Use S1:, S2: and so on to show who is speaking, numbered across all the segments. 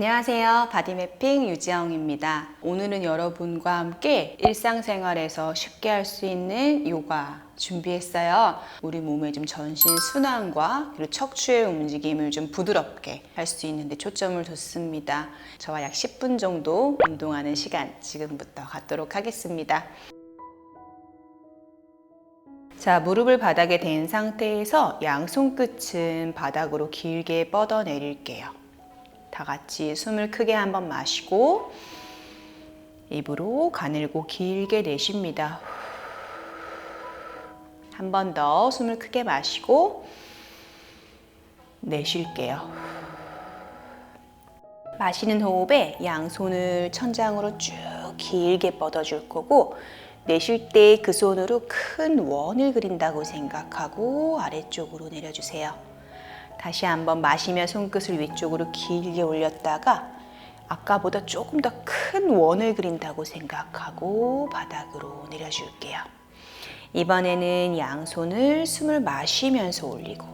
S1: 안녕하세요. 바디매핑 유지영입니다. 오늘은 여러분과 함께 일상생활에서 쉽게 할 수 있는 요가 준비했어요. 우리 몸의 좀 전신 순환과 그리고 척추의 움직임을 좀 부드럽게 할 수 있는데 초점을 뒀습니다. 저와 약 10분 정도 운동하는 시간 지금부터 갖도록 하겠습니다. 자, 무릎을 바닥에 댄 상태에서 양손 끝은 바닥으로 길게 뻗어 내릴게요. 다 같이 숨을 크게 한번 마시고 입으로 가늘고 길게 내쉽니다. 한 번 더 숨을 크게 마시고 내쉴게요. 마시는 호흡에 양손을 천장으로 쭉 길게 뻗어줄 거고 내쉴 때 그 손으로 큰 원을 그린다고 생각하고 아래쪽으로 내려주세요. 다시 한번 마시며 손끝을 위쪽으로 길게 올렸다가 아까보다 조금 더 큰 원을 그린다고 생각하고 바닥으로 내려줄게요. 이번에는 양손을 숨을 마시면서 올리고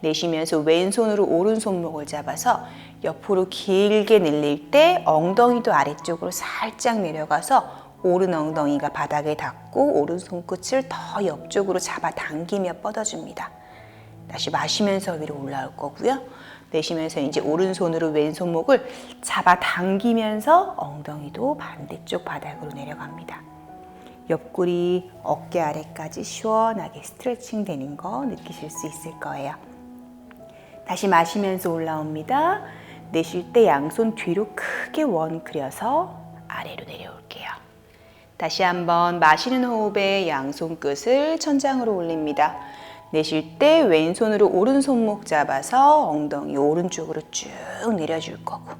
S1: 내쉬면서 왼손으로 오른손목을 잡아서 옆으로 길게 늘릴 때 엉덩이도 아래쪽으로 살짝 내려가서 오른 엉덩이가 바닥에 닿고 오른 손끝을 더 옆쪽으로 잡아 당기며 뻗어줍니다. 다시 마시면서 위로 올라올 거고요. 내쉬면서 이제 오른손으로 왼손목을 잡아 당기면서 엉덩이도 반대쪽 바닥으로 내려갑니다. 옆구리 어깨 아래까지 시원하게 스트레칭 되는 거 느끼실 수 있을 거예요. 다시 마시면서 올라옵니다. 내쉴 때 양손 뒤로 크게 원 그려서 아래로 내려올게요. 다시 한번 마시는 호흡에 양손 끝을 천장으로 올립니다. 내쉴 때 왼손으로 오른손목 잡아서 엉덩이 오른쪽으로 쭉 내려줄 거고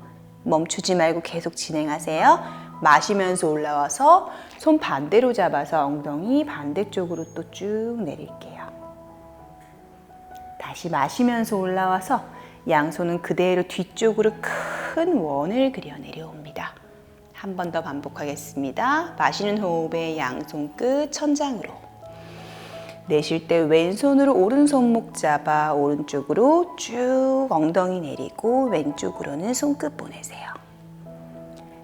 S1: 멈추지 말고 계속 진행하세요. 마시면서 올라와서 손 반대로 잡아서 엉덩이 반대쪽으로 또 쭉 내릴게요. 다시 마시면서 올라와서 양손은 그대로 뒤쪽으로 큰 원을 그려 내려옵니다. 한 번 더 반복하겠습니다. 마시는 호흡에 양손 끝 천장으로. 내쉴 때 왼손으로 오른손목 잡아 오른쪽으로 쭉 엉덩이 내리고 왼쪽으로는 손끝 보내세요.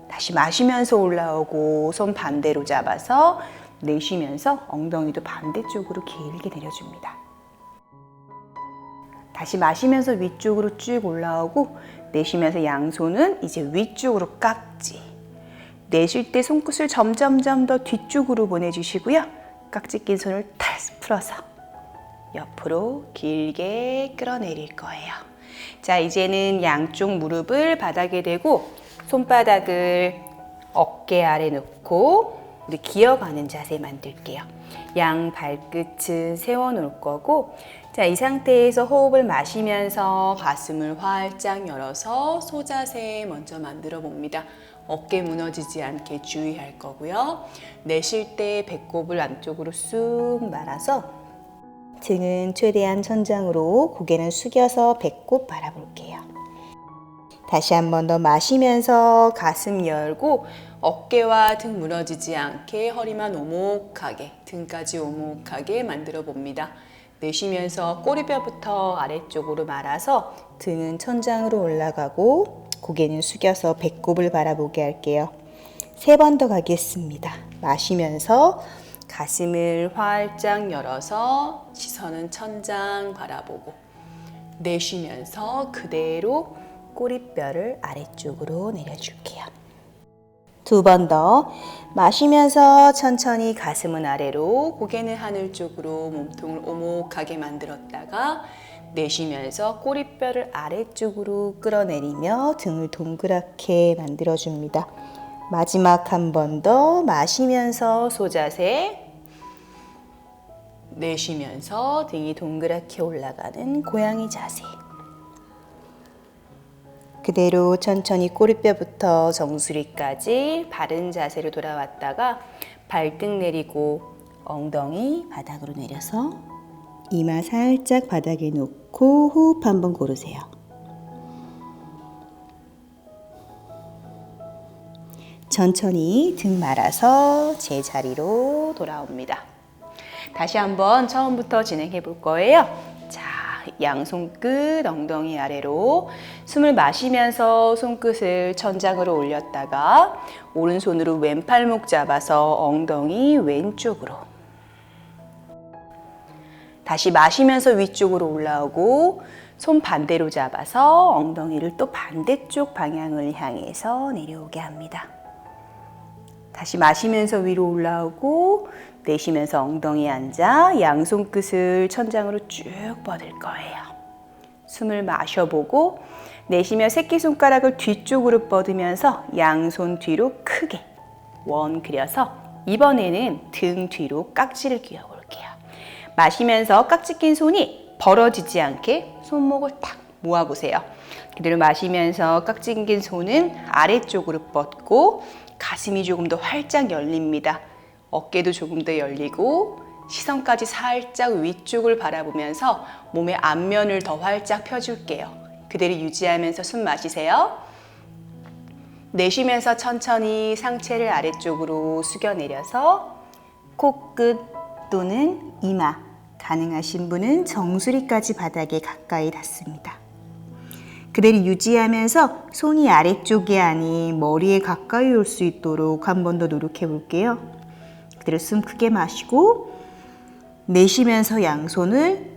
S1: 다시 마시면서 올라오고 손 반대로 잡아서 내쉬면서 엉덩이도 반대쪽으로 길게 내려줍니다. 다시 마시면서 위쪽으로 쭉 올라오고 내쉬면서 양손은 이제 위쪽으로 깍지. 내쉴 때 손끝을 점점점 더 뒤쪽으로 보내주시고요. 깍지 낀 손을 탈 풀어서 옆으로 길게 끌어내릴 거예요. 자, 이제는 양쪽 무릎을 바닥에 대고 손바닥을 어깨 아래 놓고 우리 기어가는 자세 만들게요. 양 발끝은 세워놓을 거고, 자, 이 상태에서 호흡을 마시면서 가슴을 활짝 열어서 소자세 먼저 만들어 봅니다. 어깨 무너지지 않게 주의할 거고요. 내쉴 때 배꼽을 안쪽으로 쑥 말아서 등은 최대한 천장으로 고개는 숙여서 배꼽 바라볼게요. 다시 한 번 더 마시면서 가슴 열고 어깨와 등 무너지지 않게 허리만 오목하게 등까지 오목하게 만들어 봅니다. 내쉬면서 꼬리뼈부터 아래쪽으로 말아서 등은 천장으로 올라가고 고개는 숙여서 배꼽을 바라보게 할게요. 세 번 더 가겠습니다. 마시면서 가슴을 활짝 열어서 시선은 천장 바라보고 내쉬면서 그대로 꼬리뼈를 아래쪽으로 내려줄게요. 두 번 더 마시면서 천천히 가슴은 아래로 고개는 하늘 쪽으로 몸통을 오목하게 만들었다가 내쉬면서 꼬리뼈를 아래쪽으로 끌어내리며 등을 동그랗게 만들어줍니다. 마지막 한 번 더 마시면서 소자세 내쉬면서 등이 동그랗게 올라가는 고양이 자세 그대로 천천히 꼬리뼈부터 정수리까지 바른 자세로 돌아왔다가 발등 내리고 엉덩이 바닥으로 내려서 이마 살짝 바닥에 놓고 호흡 한번 고르세요. 천천히 등 말아서 제 자리로 돌아옵니다. 다시 한번 처음부터 진행해 볼 거예요. 자, 양손 끝 엉덩이 아래로 숨을 마시면서 손끝을 천장으로 올렸다가 오른손으로 왼팔목 잡아서 엉덩이 왼쪽으로 다시 마시면서 위쪽으로 올라오고 손 반대로 잡아서 엉덩이를 또 반대쪽 방향을 향해서 내려오게 합니다. 다시 마시면서 위로 올라오고 내쉬면서 엉덩이 앉아 양손 끝을 천장으로 쭉 뻗을 거예요. 숨을 마셔보고 내쉬며 새끼손가락을 뒤쪽으로 뻗으면서 양손 뒤로 크게 원 그려서 이번에는 등 뒤로 깍지를 끼워볼게요. 마시면서 깍지 낀 손이 벌어지지 않게 손목을 탁 모아보세요. 그대로 마시면서 깍지 낀 손은 아래쪽으로 뻗고 가슴이 조금 더 활짝 열립니다. 어깨도 조금 더 열리고 시선까지 살짝 위쪽을 바라보면서 몸의 앞면을 더 활짝 펴줄게요. 그대로 유지하면서 숨 마시세요. 내쉬면서 천천히 상체를 아래쪽으로 숙여 내려서 코끝 또는 이마, 가능하신 분은 정수리까지 바닥에 가까이 닿습니다. 그대로 유지하면서 손이 아래쪽이 아닌 머리에 가까이 올 수 있도록 한 번 더 노력해 볼게요. 그대로 숨 크게 마시고 내쉬면서 양손을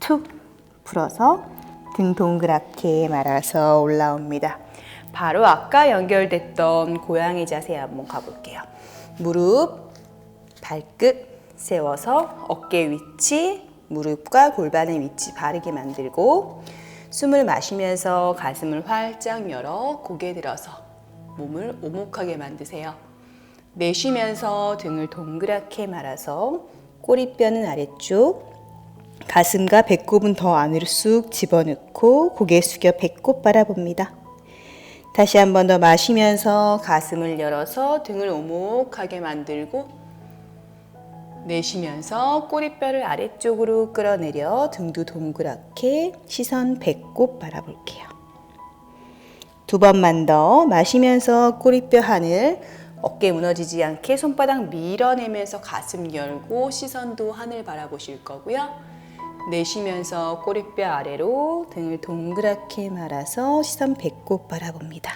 S1: 툭 풀어서 등 동그랗게 말아서 올라옵니다. 바로 아까 연결됐던 고양이 자세 한번 가볼게요. 무릎, 발끝 세워서 어깨 위치, 무릎과 골반의 위치 바르게 만들고 숨을 마시면서 가슴을 활짝 열어 고개 들어서 몸을 오목하게 만드세요. 내쉬면서 등을 동그랗게 말아서 꼬리뼈는 아래쪽, 가슴과 배꼽은 더 안으로 쑥 집어넣고 고개 숙여 배꼽 바라봅니다. 다시 한 번 더 마시면서 가슴을 열어서 등을 오목하게 만들고 내쉬면서 꼬리뼈를 아래쪽으로 끌어내려 등도 동그랗게 시선 배꼽 바라볼게요. 두 번만 더 마시면서 꼬리뼈 하늘 어깨 무너지지 않게 손바닥 밀어내면서 가슴 열고 시선도 하늘 바라보실 거고요. 내쉬면서 꼬리뼈 아래로 등을 동그랗게 말아서 시선 배꼽 바라봅니다.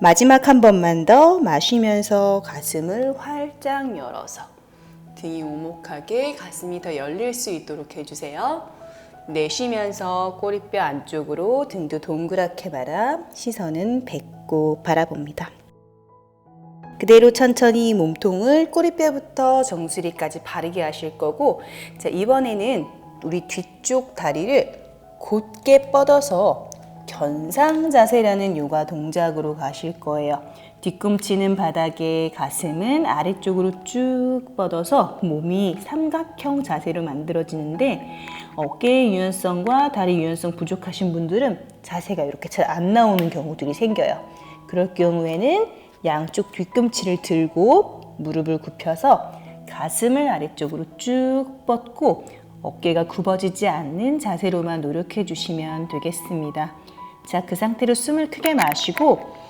S1: 마지막 한 번만 더 마시면서 가슴을 활짝 열어서 등이 오목하게 가슴이 더 열릴 수 있도록 해주세요. 내쉬면서 꼬리뼈 안쪽으로 등도 동그랗게 말아 시선은 배꼽 바라봅니다. 그대로 천천히 몸통을 꼬리뼈부터 정수리까지 바르게 하실 거고 자, 이번에는 우리 뒤쪽 다리를 곧게 뻗어서 견상 자세라는 요가 동작으로 가실 거예요. 뒤꿈치는 바닥에 가슴은 아래쪽으로 쭉 뻗어서 몸이 삼각형 자세로 만들어지는데 어깨의 유연성과 다리 유연성 부족하신 분들은 자세가 이렇게 잘 안 나오는 경우들이 생겨요. 그럴 경우에는 양쪽 뒤꿈치를 들고 무릎을 굽혀서 가슴을 아래쪽으로 쭉 뻗고 어깨가 굽어지지 않는 자세로만 노력해 주시면 되겠습니다. 자, 그 상태로 숨을 크게 마시고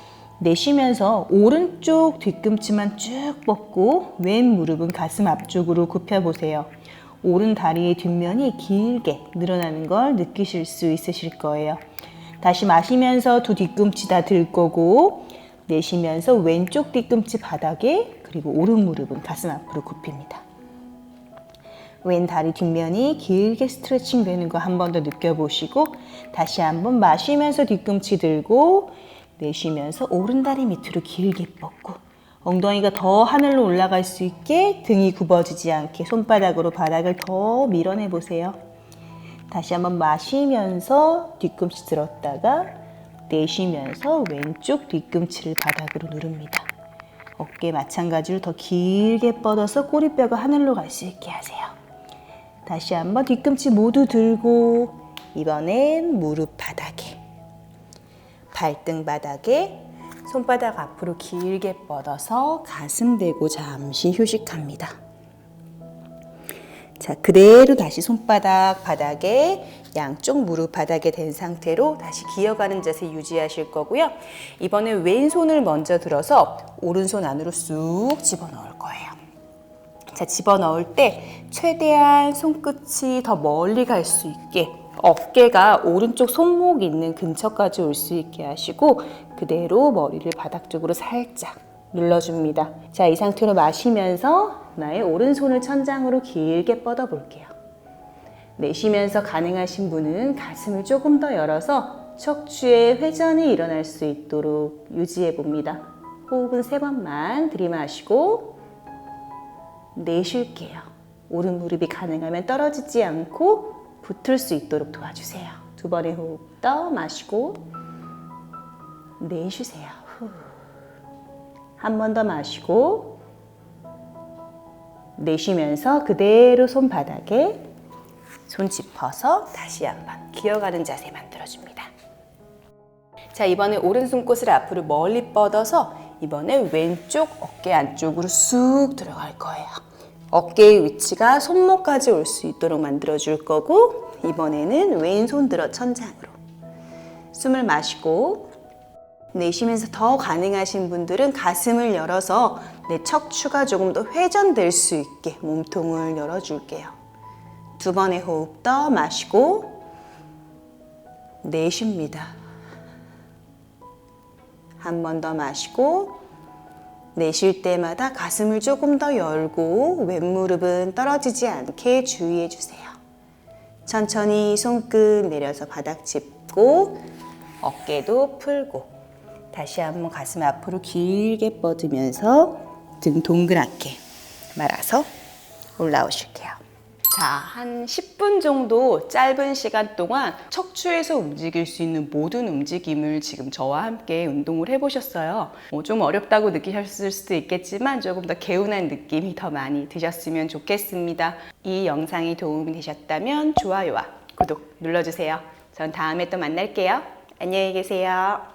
S1: 내쉬면서 오른쪽 뒤꿈치만 쭉 뻗고 왼 무릎은 가슴 앞쪽으로 굽혀 보세요. 오른 다리의 뒷면이 길게 늘어나는 걸 느끼실 수 있으실 거예요. 다시 마시면서 두 뒤꿈치 다 들 거고 내쉬면서 왼쪽 뒤꿈치 바닥에 그리고 오른 무릎은 가슴 앞으로 굽힙니다. 왼 다리 뒷면이 길게 스트레칭 되는 거 한 번 더 느껴보시고 다시 한번 마시면서 뒤꿈치 들고 내쉬면서 오른 다리 밑으로 길게 뻗고 엉덩이가 더 하늘로 올라갈 수 있게 등이 굽어지지 않게 손바닥으로 바닥을 더 밀어내 보세요. 다시 한번 마시면서 뒤꿈치 들었다가 내쉬면서 왼쪽 뒤꿈치를 바닥으로 누릅니다. 어깨 마찬가지로 더 길게 뻗어서 꼬리뼈가 하늘로 갈 수 있게 하세요. 다시 한번 뒤꿈치 모두 들고 이번엔 무릎 바닥에 발등 바닥에 손바닥 앞으로 길게 뻗어서 가슴 대고 잠시 휴식합니다. 자, 그대로 다시 손바닥 바닥에 양쪽 무릎 바닥에 댄 상태로 다시 기어가는 자세 유지하실 거고요. 이번에 왼손을 먼저 들어서 오른손 안으로 쑥 집어넣을 거예요. 자, 집어넣을 때 최대한 손끝이 더 멀리 갈 수 있게 어깨가 오른쪽 손목 있는 근처까지 올 수 있게 하시고 그대로 머리를 바닥 쪽으로 살짝 눌러줍니다. 자, 이 상태로 마시면서 나의 오른손을 천장으로 길게 뻗어 볼게요. 내쉬면서 가능하신 분은 가슴을 조금 더 열어서 척추의 회전이 일어날 수 있도록 유지해 봅니다. 호흡은 세 번만 들이마시고 내쉴게요. 오른 무릎이 가능하면 떨어지지 않고 붙을 수 있도록 도와주세요. 두 번의 호흡 더 마시고 내쉬세요. 한 번 더 마시고 내쉬면서 그대로 손바닥에 손 짚어서 다시 한번 기어가는 자세 만들어줍니다. 자, 이번에 오른손꽃을 앞으로 멀리 뻗어서 이번에 왼쪽 어깨 안쪽으로 쑥 들어갈 거예요. 어깨의 위치가 손목까지 올 수 있도록 만들어 줄 거고 이번에는 왼손 들어 천장으로 숨을 마시고 내쉬면서 더 가능하신 분들은 가슴을 열어서 내 척추가 조금 더 회전될 수 있게 몸통을 열어줄게요. 두 번의 호흡 더 마시고 내쉽니다. 한 번 더 마시고 내쉴 때마다 가슴을 조금 더 열고 왼무릎은 떨어지지 않게 주의해 주세요. 천천히 손끝 내려서 바닥 짚고 어깨도 풀고 다시 한번 가슴 앞으로 길게 뻗으면서 등 동그랗게 말아서 올라오실게요. 자, 한 10분 정도 짧은 시간 동안 척추에서 움직일 수 있는 모든 움직임을 지금 저와 함께 운동을 해보셨어요. 뭐 좀 어렵다고 느끼셨을 수도 있겠지만 조금 더 개운한 느낌이 더 많이 드셨으면 좋겠습니다. 이 영상이 도움이 되셨다면 좋아요와 구독 눌러주세요. 전 다음에 또 만날게요. 안녕히 계세요.